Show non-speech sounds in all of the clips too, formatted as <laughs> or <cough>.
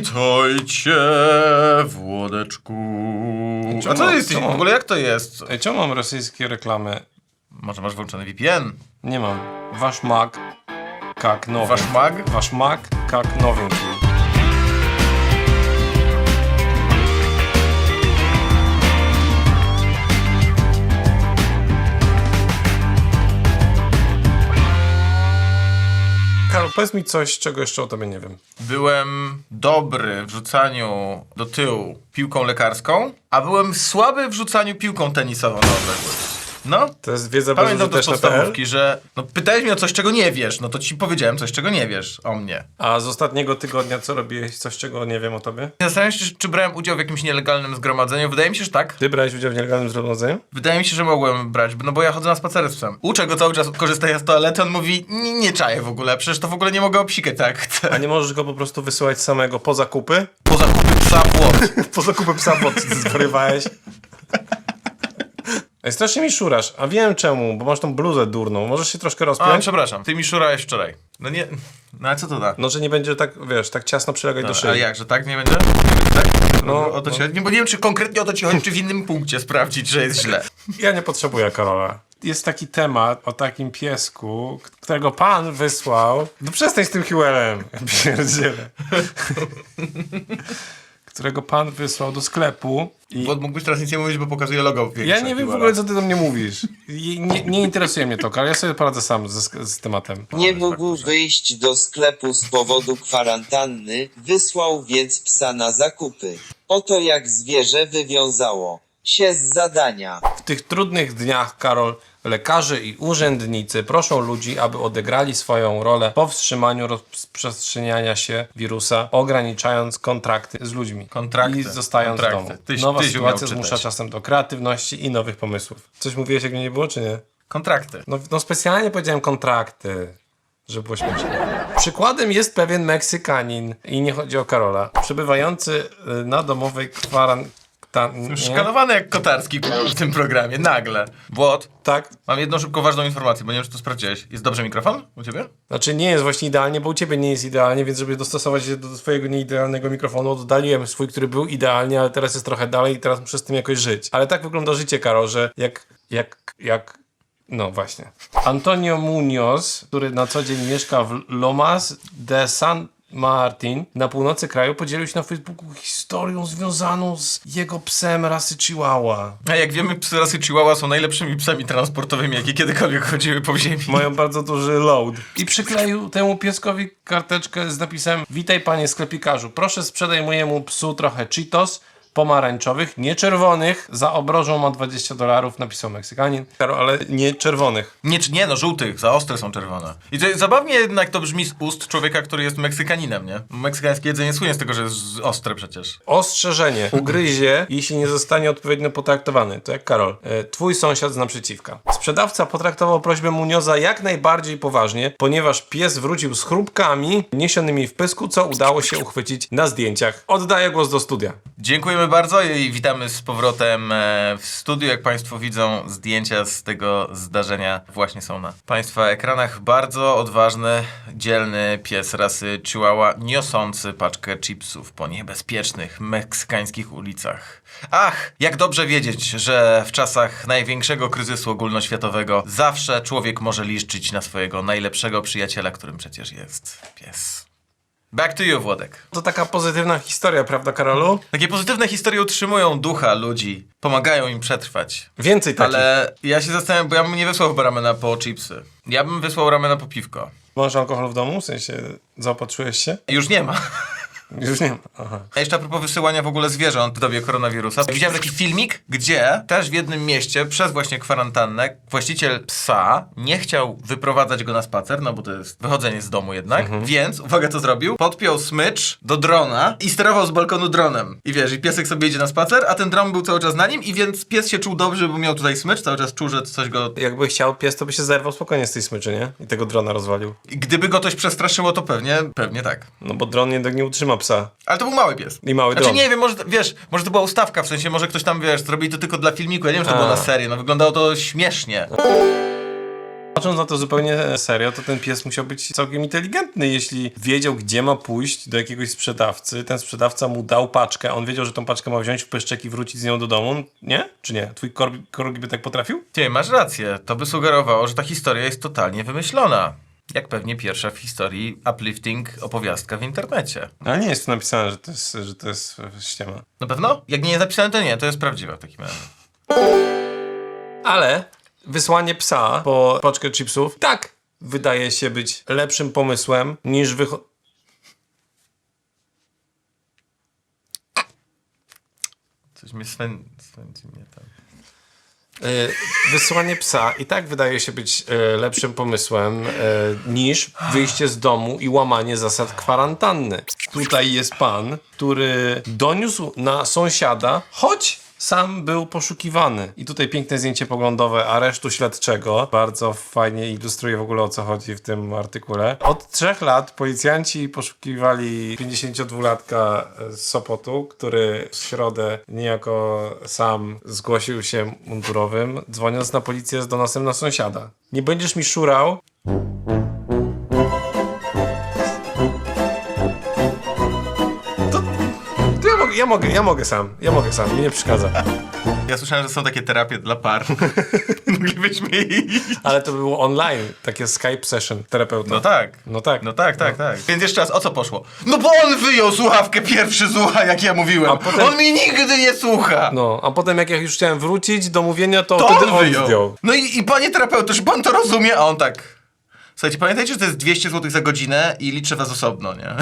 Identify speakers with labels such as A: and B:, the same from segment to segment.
A: Witajcie, Włodeczku. A co jesteś w ogóle? Jak to jest?
B: Ej, czemu mam rosyjskie reklamy?
A: Może masz włączony VPN?
B: Nie mam. Wasz mag, kak nowy.
A: Wasz mag?
B: Wasz mag, kak nowinki. Powiedz mi coś, czego jeszcze o tobie nie wiem.
A: Byłem dobry w rzucaniu do tyłu piłką lekarską, a byłem słaby w rzucaniu piłką tenisową na odległość. No,
B: To jest wiedza
A: pamiętam to z podstawówki, że no, pytałeś mnie o coś, czego nie wiesz, no to ci powiedziałem coś, czego nie wiesz o mnie.
B: A z ostatniego tygodnia co robiłeś? Coś, czego nie wiem o tobie?
A: Zastanawiam się, czy, czy brałem udział w jakimś nielegalnym zgromadzeniu. Wydaje mi się, że tak.
B: Ty brałeś udział w nielegalnym zgromadzeniu?
A: Wydaje mi się, że mogłem brać, no bo ja chodzę na spacery z psem. Uczę go cały czas korzystania z toalety, on mówi, nie, nie czaję w ogóle, przecież to w ogóle nie mogę obsikać tak <laughs> chcę.
B: A nie możesz go po prostu wysyłać samego po zakupy?
A: Po zakupy psa płot. <laughs>
B: Po zakupy psa, bo ty zwariowałeś. Ej, strasznie mi szurasz, a wiem czemu, bo masz tą bluzę durną. Możesz się troszkę
A: A,
B: rozpiąć?
A: przepraszam, ty mi szurałeś wczoraj. No nie, no ale co to da?
B: No, że nie będzie tak, wiesz, tak ciasno przylegać do szyi.
A: Ale jak, że tak nie będzie? Tak?
B: No,
A: o to ci
B: no.
A: chodzi. Nie, bo nie wiem, czy konkretnie o to ci chodzi, czy w innym punkcie sprawdzić, że jest źle. <laughs>
B: Ja nie potrzebuję Karola. Jest taki temat o takim piesku, którego pan wysłał. No przestań z tym Hewellem. <laughs> Pierdziele. <laughs> którego pan wysłał do sklepu i
A: Bo mógłbyś teraz nic nie mówić, bo pokazuje logo większe.
B: Ja nie wiem w ogóle, co ty do mnie mówisz. I Nie, nie interesuje mnie to, Karol. Ja sobie poradzę sam z, z tematem.
C: Nie mógł wyjść do sklepu z powodu kwarantanny, wysłał więc psa na zakupy. Oto jak zwierzę wywiązało się z zadania.
B: W tych trudnych dniach, Karol, lekarze i urzędnicy proszą ludzi, aby odegrali swoją rolę w powstrzymaniu rozprzestrzeniania się wirusa, ograniczając kontrakty z ludźmi.
A: Kontrakty,
B: I zostając
A: kontrakty.
B: w domu.
A: Tyś-
B: Nowa
A: tyś
B: sytuacja zmusza czasem do kreatywności i nowych pomysłów. Coś mówiłeś, jak mnie nie było, czy nie?
A: Kontrakty.
B: No, no specjalnie powiedziałem kontrakty, żeby było śmieszne. Przykładem jest pewien Meksykanin, i nie chodzi o Karola, przebywający y, na domowej
A: Szkalowany jak Kotarski w tym programie, nagle. Błot,
B: Tak?
A: mam jedną szybko ważną informację, bo nie wiem, czy to sprawdziłeś. Jest dobrze mikrofon u ciebie?
B: Znaczy nie jest właśnie idealnie, bo u ciebie nie jest idealnie, więc żeby dostosować się do twojego nieidealnego mikrofonu, oddaliłem swój, który był idealnie, ale teraz jest trochę dalej i teraz muszę z tym jakoś żyć. Ale tak wygląda życie, Karol, że jak, jak, jak, no właśnie. Antonio Munoz, który na co dzień mieszka w Lomas de San Martin na północy kraju, podzielił się na Facebooku historią związaną z jego psem rasy Chihuahua.
A: A jak wiemy, psy rasy Chihuahua są najlepszymi psami transportowymi, jakie kiedykolwiek chodziły po ziemi.
B: Mają bardzo duży load. I przykleił temu pieskowi karteczkę z napisem Witaj panie sklepikarzu, proszę sprzedaj mojemu psu trochę Cheetos pomarańczowych, nie czerwonych, za obrożą ma 20 dolarów, napisał Meksykanin. Ale nie czerwonych.
A: Nie, czy- nie no, żółtych, za ostre są czerwone. I to jest zabawnie jednak to brzmi z ust człowieka, który jest Meksykaninem, nie? Meksykańskie jedzenie słynie z tego, że jest ostre przecież.
B: Ostrzeżenie. Ugryzie, jeśli nie zostanie odpowiednio potraktowany. To jak Karol. E, Twój sąsiad z naprzeciwka. Sprzedawca potraktował prośbę Munioza jak najbardziej poważnie, ponieważ pies wrócił z chrupkami niesionymi w pysku, co udało się uchwycić na zdjęciach. Oddaję głos do studia.
A: Dziękujemy bardzo i witamy z powrotem e, w studiu. Jak Państwo widzą, zdjęcia z tego zdarzenia właśnie są na Państwa ekranach. Bardzo odważny, dzielny pies rasy Chihuahua, niosący paczkę chipsów po niebezpiecznych meksykańskich ulicach. Ach, jak dobrze wiedzieć, że w czasach największego kryzysu ogólnoświatowego zawsze człowiek może liczyć na swojego najlepszego przyjaciela, którym przecież jest pies. Back to you, Włodek.
B: To taka pozytywna historia, prawda, Karolu?
A: Takie pozytywne historie utrzymują ducha ludzi, pomagają im przetrwać.
B: Więcej takich.
A: Ale ja się zastanawiam, bo ja bym nie wysłał chyba ramena po chipsy. Ja bym wysłał ramena po piwko.
B: Masz alkohol w domu? W sensie zaopatrzyłeś się?
A: Już nie ma.
B: Już nie ma. Aha.
A: A jeszcze a propos wysyłania w ogóle zwierząt w dobie koronawirusa. Widziałem taki filmik, gdzie też w jednym mieście przez właśnie kwarantannę właściciel psa nie chciał wyprowadzać go na spacer, no bo to jest wychodzenie z domu jednak, więc, uwaga co zrobił, podpiął smycz do drona i sterował z balkonu dronem. I wiesz, i piesek sobie jedzie na spacer, a ten dron był cały czas na nim i więc pies się czuł dobrze, bo miał tutaj smycz, cały czas czuł, że coś go...
B: Jakby chciał pies, to by się zerwał spokojnie z tej smyczy, nie? I tego drona rozwalił.
A: I gdyby go coś przestraszyło, to pewnie, pewnie tak.
B: No bo dron jednak nie utrzyma psa.
A: Ale to był mały pies.
B: I mały
A: Znaczy
B: dron.
A: nie wiem, może, wiesz, może to była ustawka, w sensie może ktoś tam, wiesz, zrobili to tylko dla filmiku, ja nie wiem, czy to
B: A.
A: było na serię, no wyglądało to śmiesznie.
B: Patrząc na to zupełnie serio, to ten pies musiał być całkiem inteligentny, jeśli wiedział, gdzie ma pójść do jakiegoś sprzedawcy, ten sprzedawca mu dał paczkę, on wiedział, że tą paczkę ma wziąć w pyszczek i wrócić z nią do domu, nie? Czy nie? Twój korgi by tak potrafił?
A: Ty, masz rację. To by sugerowało, że ta historia jest totalnie wymyślona. Jak pewnie pierwsza w historii uplifting opowiastka w internecie.
B: Ale nie jest tu napisane, że to jest, że to jest ściema.
A: Na pewno? Jak nie jest napisane, to nie, to jest prawdziwa w takim razie.
B: Ale wysłanie psa po paczkę chipsów tak wydaje się być lepszym pomysłem niż wycho...
A: Coś mnie swę... swędzi mnie tam.
B: Y, Wysłanie psa i tak wydaje się być y, lepszym pomysłem y, niż wyjście z domu i łamanie zasad kwarantanny. Tutaj jest pan, który doniósł na sąsiada, choć sam był poszukiwany. I tutaj piękne zdjęcie poglądowe aresztu śledczego. Bardzo fajnie ilustruje w ogóle o co chodzi w tym artykule. Od trzech lat policjanci poszukiwali 52-latka z Sopotu, który w środę niejako sam zgłosił się mundurowym, dzwoniąc na policję z donosem na sąsiada. Nie będziesz mi szurał, ja mogę, ja mogę, sam, ja mogę sam, mi nie przeszkadza.
A: Ja słyszałem, że są takie terapie dla par. <laughs> Moglibyśmy iść.
B: Ale to było online, takie Skype session terapeuta.
A: No tak.
B: No tak.
A: No tak, tak, tak. Więc jeszcze raz, o co poszło? No bo on wyjął słuchawkę pierwszy słucha, jak ja mówiłem.
B: A potem-
A: On mi nigdy nie słucha.
B: No, a potem jak ja już chciałem wrócić do mówienia, to,
A: to
B: wtedy on
A: wyjął.
B: zdjął.
A: No i, i panie terapeuto, czy pan to rozumie? A on tak... Słuchajcie, pamiętajcie, że to jest 200 zł za godzinę i liczę was osobno, nie? <laughs>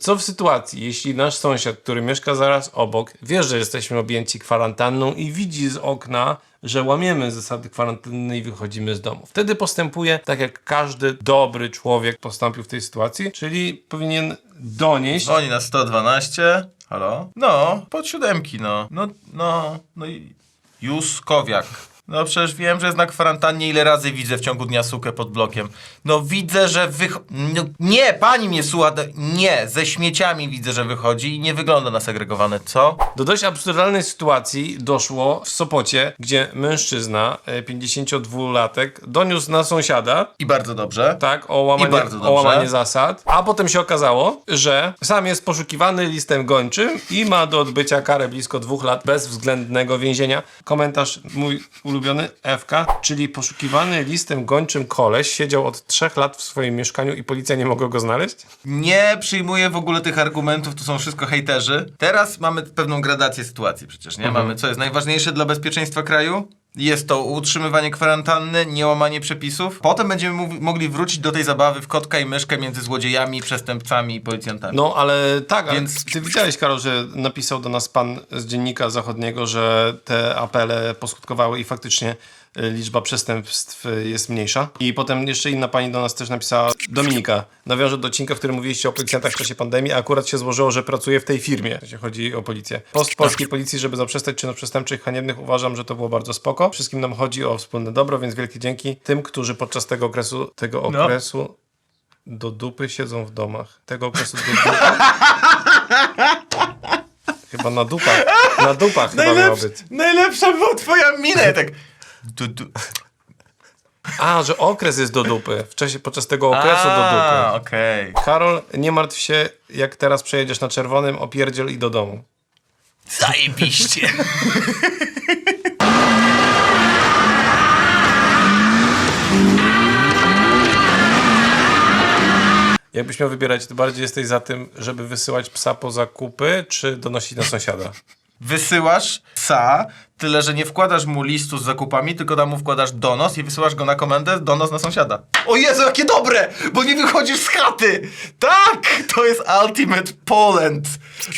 B: Co w sytuacji, jeśli nasz sąsiad, który mieszka zaraz obok, wie, że jesteśmy objęci kwarantanną i widzi z okna, że łamiemy zasady kwarantanny i wychodzimy z domu. Wtedy postępuje tak, jak każdy dobry człowiek postąpił w tej sytuacji, czyli powinien donieść
A: Dzwoni na 112. Halo? No, pod siódemki, no. No, no, no i... Juskowiak. No przecież wiem, że jest na kwarantannie. Ile razy widzę w ciągu dnia sukę pod blokiem? No widzę, że wych... No, nie, pani mnie słucha. Nie, ze śmieciami widzę, że wychodzi i nie wygląda na segregowane. Co?
B: Do dość absurdalnej sytuacji doszło w Sopocie, gdzie mężczyzna, e, 52-latek, doniósł na sąsiada,
A: I bardzo dobrze.
B: tak, o łamanie,
A: I bardzo
B: o
A: dobrze.
B: łamanie zasad, a potem się okazało, że sam jest poszukiwany listem gończym i ma do odbycia karę blisko dwóch lat bezwzględnego więzienia. Komentarz mój ulubiony, FK, czyli poszukiwany listem gończym koleś siedział od trzech lat w swoim mieszkaniu i policja nie mogła go znaleźć?
A: Nie przyjmuję w ogóle tych argumentów, to są wszystko hejterzy. Teraz mamy pewną gradację sytuacji przecież, nie? Mamy, co jest najważniejsze dla bezpieczeństwa kraju? Jest to utrzymywanie kwarantanny, niełamanie przepisów. Potem będziemy mogli wrócić do tej zabawy w kotka i myszkę między złodziejami, przestępcami i policjantami.
B: No, ale tak, ale
A: Więc-
B: ty widziałeś, Karol, że napisał do nas pan z Dziennika Zachodniego, że te apele poskutkowały i faktycznie liczba przestępstw jest mniejsza. I potem jeszcze inna pani do nas też napisała, Dominika, nawiążę do odcinka, w którym mówiliście o policjantach w czasie pandemii, a akurat się złożyło, że pracuje w tej firmie, jeśli chodzi o policję. Post polskiej policji, żeby zaprzestać czynów przestępczych haniebnych, uważam, że to było bardzo spoko. Wszystkim nam chodzi o wspólne dobro, więc wielkie dzięki tym, którzy podczas tego okresu, tego
A: No.
B: okresu do dupy siedzą w domach. Tego okresu do dupy. <laughs> Chyba na dupach. Na dupach chyba miało być.
A: najlepsza była twoja mina, tak... Du, du.
B: A, że okres jest do dupy. W czasie, podczas tego okresu do dupy.
A: okej.
B: Karol, nie martw się, jak teraz przejedziesz na czerwonym, opierdziel i do domu.
A: Zajebiście. <laughs>
B: Jakbyś miał wybierać, to bardziej jesteś za tym, żeby wysyłać psa po zakupy, czy donosić na sąsiada?
A: Wysyłasz psa, tyle że nie wkładasz mu listu z zakupami, tylko tam mu wkładasz donos i wysyłasz go na komendę, donos na sąsiada. O Jezu, jakie dobre! Bo nie wychodzisz z chaty! Tak! To jest Ultimate Poland!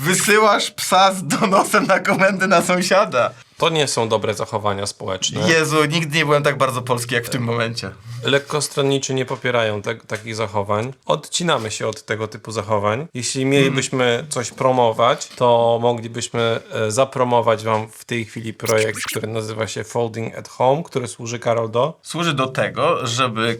A: Wysyłasz psa z donosem na komendę na sąsiada.
B: To nie są dobre zachowania społeczne.
A: Jezu, nigdy nie byłem tak bardzo polski jak w tym momencie.
B: Lekkostronniczy nie popierają te, takich zachowań. Odcinamy się od tego typu zachowań. Jeśli mielibyśmy coś promować, to moglibyśmy e, zapromować Wam w tej chwili projekt, który nazywa się Folding at Home, który służy Karol do.
A: Służy do tego, żeby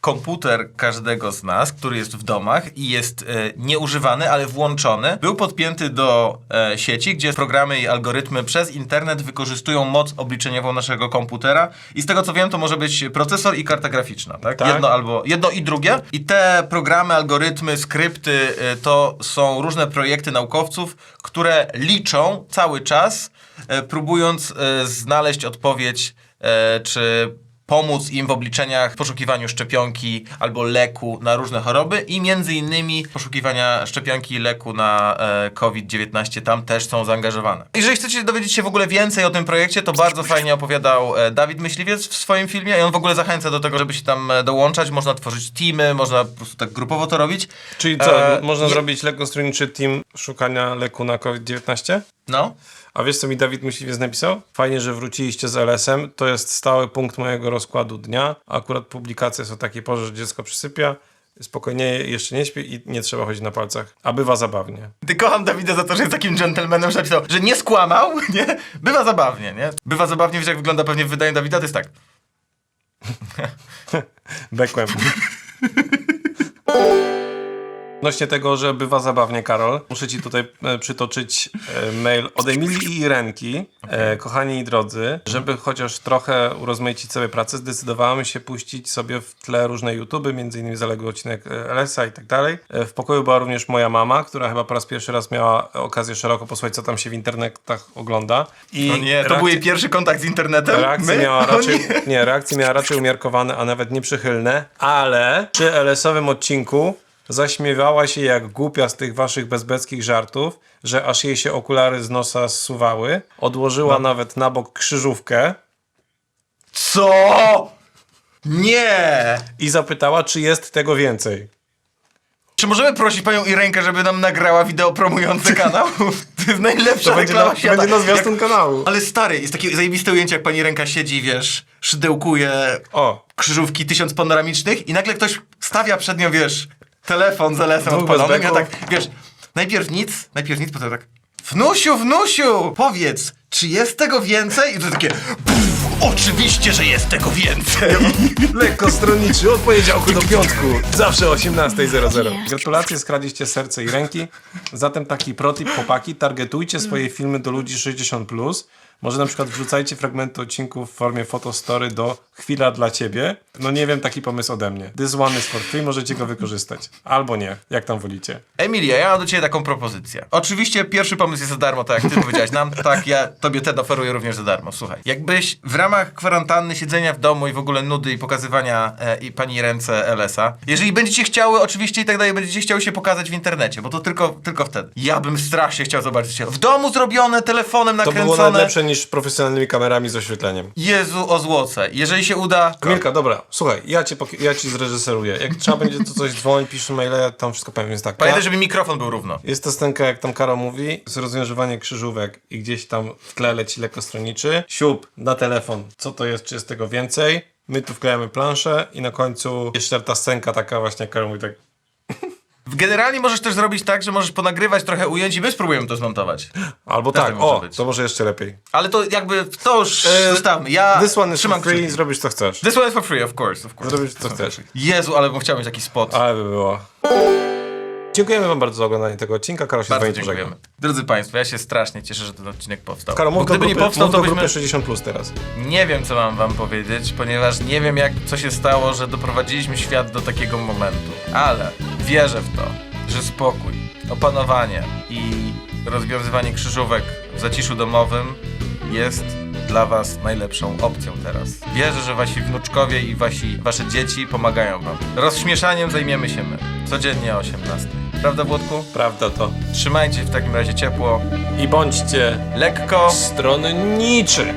A: komputer każdego z nas, który jest w domach i jest e, nieużywany, ale włączony, był podpięty do e, sieci, gdzie programy i algorytmy przez internet wykorzystują moc obliczeniową naszego komputera i z tego co wiem, to może być procesor i karta graficzna, tak?
B: Tak.
A: Jedno albo jedno i drugie. I te programy, algorytmy, skrypty e, to są różne projekty naukowców, które liczą cały czas, e, próbując e, znaleźć odpowiedź, e, czy pomóc im w obliczeniach, poszukiwaniu szczepionki albo leku na różne choroby i między innymi poszukiwania szczepionki i leku na e, COVID-19 tam też są zaangażowane. Jeżeli chcecie dowiedzieć się w ogóle więcej o tym projekcie, to bardzo fajnie opowiadał e, Dawid Myśliwiec w swoim filmie i on w ogóle zachęca do tego, żeby się tam e, dołączać. Można tworzyć teamy, można po prostu tak grupowo to robić.
B: Czyli co,
A: E,
B: można
A: je-
B: zrobić lekkostroniczy team szukania leku na COVID-19?
A: No.
B: A wiesz, co mi Dawid Myśliwiec napisał? Fajnie, że wróciliście z LS-em. To jest stały punkt mojego rozkładu dnia. Akurat publikacje są takie porze, że dziecko przysypia. Spokojnie, jeszcze nie śpi i nie trzeba chodzić na palcach. A bywa zabawnie.
A: Ty kocham Dawida za to, że jest takim gentlemanem, że napisał, że nie skłamał, <laughs> nie? Bywa zabawnie, nie? Bywa zabawnie, wiesz jak wygląda pewnie w wydaniu Dawida, to jest tak. <laughs>
B: Bekłem. <laughs> Odnośnie tego, że bywa zabawnie, Karol, muszę ci tutaj e, przytoczyć e, mail od Emilii i Irenki. E, kochani i drodzy, żeby chociaż trochę urozmaicić sobie pracę, zdecydowałem się puścić sobie w tle różne YouTube, między innymi zaległy odcinek e, LS-a i tak dalej. E, w pokoju była również moja mama, która chyba po raz pierwszy raz miała okazję szeroko posłuchać, co tam się w internetach ogląda. I
A: No nie, to był jej pierwszy kontakt z internetem?
B: Reakcje
A: My?
B: miała
A: O
B: raczej,
A: nie.
B: nie, reakcje miała raczej umiarkowane, a nawet nieprzychylne, ale przy LS-owym odcinku zaśmiewała się jak głupia z tych waszych bezbeckich żartów, że aż jej się okulary z nosa zsuwały. Odłożyła
A: No.
B: nawet na bok krzyżówkę
A: Co? Nie!
B: i zapytała, czy jest tego więcej.
A: Czy możemy prosić panią Irenkę, żeby nam nagrała wideo promujące kanał? <laughs> To jest najlepsza
B: To będzie na,
A: reklama świata.
B: będzie na zwiastun
A: Jak-
B: kanału.
A: Ale stary, jest takie zajebiste ujęcie, jak pani Ręka siedzi, wiesz, szydełkuje
B: O,
A: krzyżówki tysiąc panoramicznych i nagle ktoś stawia przed nią, wiesz, telefon z LS-em i ja tak, wiesz, najpierw nic, najpierw nic, potem tak Wnusiu, wnusiu, powiedz, czy jest tego więcej? I to takie "Pff, Oczywiście, że jest tego więcej.
B: lekko stronniczy od poniedziałku do piątku, zawsze o 18.00. Gratulacje, skradliście serce i ręki. Zatem taki protip, chłopaki, targetujcie swoje filmy do ludzi 60+. Plus. Może na przykład wrzucajcie fragmenty odcinków w formie fotostory do Chwila dla Ciebie. No nie wiem, taki pomysł ode mnie. This one is for free, możecie go wykorzystać. Albo nie, jak tam wolicie.
A: Emilia, ja mam do ciebie taką propozycję. Oczywiście pierwszy pomysł jest za darmo, tak jak ty powiedziałaś nam, <laughs> tak, ja tobie ten oferuję również za darmo. Słuchaj, jakbyś w ramach kwarantanny, siedzenia w domu i w ogóle nudy i pokazywania e, i pani ręce LS-a, jeżeli będziecie chciały, oczywiście i tak dalej, będziecie chciały się pokazać w internecie, bo to tylko, tylko wtedy. Ja bym strasznie chciał zobaczyć się w domu zrobione, telefonem
B: To
A: nakręcone.
B: było nawet lepsze niż profesjonalnymi kamerami z oświetleniem.
A: Jezu, o złoce. Jeżeli się uda...
B: Milka, dobra, słuchaj, ja, cię, pok- ja ci zreżyseruję. Jak trzeba będzie to coś dzwonić, piszę maile, ja tam wszystko powiem, więc tak.
A: Pamiętaj, żeby mikrofon był równo.
B: Jest to scenka, jak tam Karo mówi, z rozwiązywanie krzyżówek i gdzieś tam w tle leci lekkostronniczy. Siup na telefon, co to jest, czy jest tego więcej. My tu wklejamy planszę i na końcu jeszcze ta scenka taka właśnie, jak Karo mówi tak
A: Generalnie możesz też zrobić tak, że możesz ponagrywać trochę ujęć i my spróbujemy to zmontować.
B: Albo
A: Też
B: tak,
A: tak może
B: o,
A: być.
B: to może jeszcze lepiej.
A: Ale to jakby, to już
B: E,
A: zostawmy. Ja
B: This one is
A: trzymam
B: for free,
A: kciuki.
B: zrobisz co chcesz.
A: This one is for free, of course, of course.
B: Zrobisz co chcesz.
A: Jezu, ale bym chciał mieć taki spot.
B: Ale by było. Dziękujemy wam bardzo za oglądanie tego odcinka. Karo się z
A: Bardzo
B: wami
A: dziękujemy. Drodzy Państwo, ja się strasznie cieszę, że ten odcinek powstał.
B: Karo,
A: Bo
B: mów
A: gdyby
B: grupy,
A: nie powstał, to byśmy...
B: grupy 60 plus teraz.
A: Nie wiem, co mam wam powiedzieć, ponieważ nie wiem, jak, co się stało, że doprowadziliśmy świat do takiego momentu. Ale wierzę w to, że spokój, opanowanie i rozwiązywanie krzyżówek w zaciszu domowym jest dla was najlepszą opcją teraz. Wierzę, że wasi wnuczkowie i wasi, wasze dzieci pomagają wam. Rozśmieszaniem zajmiemy się my. Codziennie o 18. Prawda, Włodku?
B: Prawda to.
A: Trzymajcie w takim razie ciepło,
B: I bądźcie
A: lekko.
B: stronniczy.